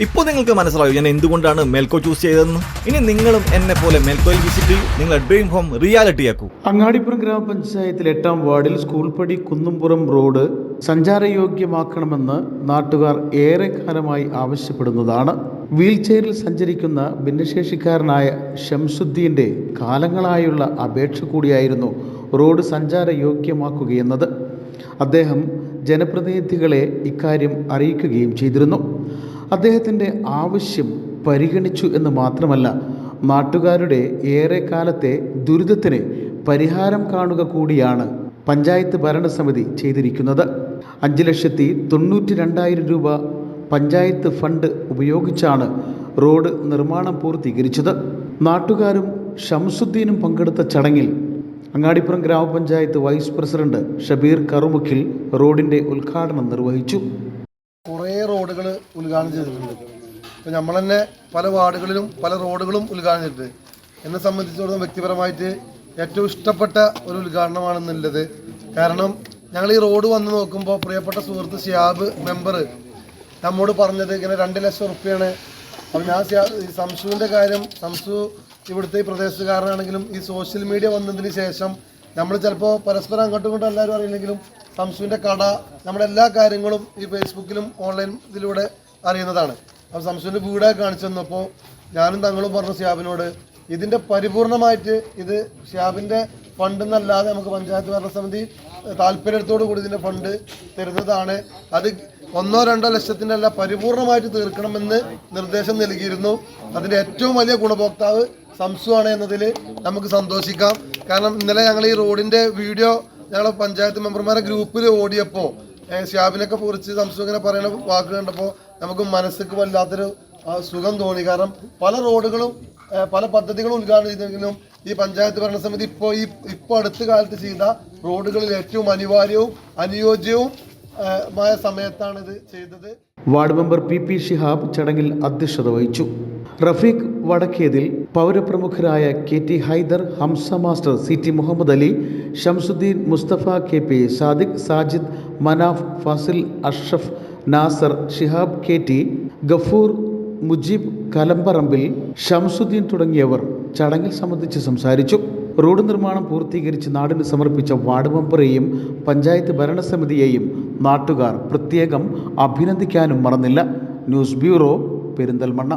ഇപ്പോൾ നിങ്ങൾക്ക് മനസ്സിലാവും ഞാൻ എന്തുകൊണ്ടാണ് മേൽക്കോ ചൂസ് ചെയ്തതെന്ന്? ഇനി നിങ്ങളും എന്നെ പോലെ മേൽക്കോയിൽ വിസിറ്റ് ചെയ്യൂ. നിങ്ങളുടെ ഡ്രീം ഹോം റിയാലിറ്റി ആക്കൂ. അങ്ങാടിപ്പുറം ഗ്രാമപഞ്ചായത്തിൽ എട്ടാം വാർഡിൽ സ്കൂൾ പടി കുന്നുംപുറം റോഡ് സഞ്ചാരയോഗ്യമാക്കണമെന്ന് നാട്ടുകാർ ഏറെക്കാലമായി ആവശ്യപ്പെടുന്നതാണ്. വീൽചെയറിൽ സഞ്ചരിക്കുന്ന ഭിന്നശേഷിക്കാരനായ ഷംസുദ്ദീന്റെ കാലങ്ങളായുള്ള അപേക്ഷ കൂടിയായിരുന്നു റോഡ് സഞ്ചാരയോഗ്യമാക്കുകയെന്നത് അദ്ദേഹം ജനപ്രതിനിധികളെ ഇക്കാര്യം അറിയിക്കുകയും ചെയ്തിരുന്നു. അദ്ദേഹത്തിന്റെ ആവശ്യം പരിഗണിച്ചു എന്ന് മാത്രമല്ല നാട്ടുകാരുടെ ഏറെക്കാലത്തെ ദുരിതത്തിന് പരിഹാരം കാണുക കൂടിയാണ് പഞ്ചായത്ത് ഭരണസമിതി ചെയ്തിരിക്കുന്നത്. അഞ്ച് ലക്ഷത്തി തൊണ്ണൂറ്റി രണ്ടായിരം രൂപ പഞ്ചായത്ത് ഫണ്ട് ഉപയോഗിച്ചാണ് റോഡ് നിർമ്മാണം പൂർത്തീകരിച്ചത്. നാട്ടുകാരും ഷംസുദ്ദീനും പങ്കെടുത്ത ചടങ്ങിൽ അങ്ങാടിപ്പുറം ഗ്രാമപഞ്ചായത്ത് വൈസ് പ്രസിഡന്റ് ഷബീർ കറുമുഖിൽ റോഡിന്റെ ഉദ്ഘാടനം നിർവഹിച്ചു. കുറേ റോഡുകൾ ഉദ്ഘാടനം ചെയ്തിട്ടുണ്ട്. ഇപ്പം നമ്മൾ തന്നെ പല വാർഡുകളിലും പല റോഡുകളും ഉദ്ഘാടനം ചെയ്തിട്ടുണ്ട്. എന്നെ സംബന്ധിച്ചിടത്തോളം വ്യക്തിപരമായിട്ട് ഏറ്റവും ഇഷ്ടപ്പെട്ട ഒരു ഉദ്ഘാടനമാണെന്നുള്ളത് കാരണം ഞങ്ങൾ ഈ റോഡ് വന്ന് നോക്കുമ്പോൾ പ്രിയപ്പെട്ട സുഹൃത്ത് ഷിയാബ് മെമ്പർ നമ്മോട് പറഞ്ഞത് ഇങ്ങനെ രണ്ട് ലക്ഷം റുപ്യാണ് അപ്പം ഞാൻ സംശുവിന്റെ കാര്യം സംസു ഇവിടുത്തെ ഈ പ്രദേശത്തുകാരനാണെങ്കിലും ഈ സോഷ്യൽ മീഡിയ വന്നതിന് ശേഷം നമ്മൾ ചിലപ്പോൾ പരസ്പരം അങ്ങോട്ടും ഇങ്ങോട്ടും എല്ലാവരും അറിയില്ലെങ്കിലും സംസുവിന്റെ കട നമ്മുടെ എല്ലാ കാര്യങ്ങളും ഈ ഫേസ്ബുക്കിലും ഓൺലൈൻ ഇതിലൂടെ അറിയുന്നതാണ്. അപ്പോൾ സംസുവിന്റെ വീടൊക്കെ കാണിച്ചു തന്നപ്പോൾ ഞാനും തങ്ങളും പറഞ്ഞു ഷിയാബിനോട് ഇതിന്റെ പരിപൂർണമായിട്ട് ഇത് ഷിയാബിന്റെ ഫണ്ട് എന്നല്ലാതെ നമുക്ക് പഞ്ചായത്ത് ഭരണസമിതി താല്പര്യത്തോടു കൂടി ഇതിന്റെ ഫണ്ട് തരുന്നതാണ്. അത് ഒന്നോ രണ്ടോ ലക്ഷത്തിന്റെ അല്ല പരിപൂർണമായിട്ട് തീർക്കണമെന്ന് നിർദ്ദേശം നൽകിയിരുന്നു. അതിന്റെ ഏറ്റവും വലിയ ഗുണഭോക്താവ് സംസു ആണ് എന്നതിൽ നമുക്ക് സന്തോഷിക്കാം. കാരണം ഇന്നലെ ഞങ്ങൾ ഈ റോഡിന്റെ വീഡിയോ ഞങ്ങൾ പഞ്ചായത്ത് മെമ്പർമാരെ ഗ്രൂപ്പിൽ ഓടിയപ്പോൾ ഷ്യാബിനൊക്കെ കുറിച്ച് സംസു ഇങ്ങനെ പറയുന്ന വാക്ക് കണ്ടപ്പോൾ നമുക്ക് മനസ്സിക്ക് വല്ലാത്തൊരു സുഖം തോന്നി. കാരണം പല റോഡുകളും പല പദ്ധതികളും ഉദ്ഘാടനം ചെയ്തെങ്കിലും ഈ പഞ്ചായത്ത് ഭരണസമിതി ഇപ്പോൾ ഈ ഇപ്പോൾ അടുത്ത കാലത്ത് ചെയ്ത റോഡുകളിൽ ഏറ്റവും അനിവാര്യവും അനുയോജ്യവും മായ സമയത്താണ് ഇത് ചെയ്തത്. Ward member P P Shihab ചടങ്ങിൽ അധ്യക്ഷത വഹിച്ചു. Rafeeq Vadakkethil പൗരപ്രമുഖരായ K T Haidar Hamsa master C T Muhammad Ali Shamsudheen Musthafa K P Sadiq Sajid Manaf Fasil Ashraf Nasar Shihab K T Gafoor Mujeeb Kalamparambil Shamsudheen തുടങ്ങിയവർ ചടങ്ങിൽ സംബന്ധിച്ച് സംസാരിച്ചു. Road നിർമ്മാണം പൂർത്തീകരിച്ച് നാടിന് സമർപ്പിച്ച വാർഡ് മെമ്പറെയും പഞ്ചായത്ത് ഭരണസമിതിയെയും നാട്ടുകാർ പ്രത്യേകം അഭിനന്ദിക്കാനും മറന്നില്ല. News bureau Perinthalmanna.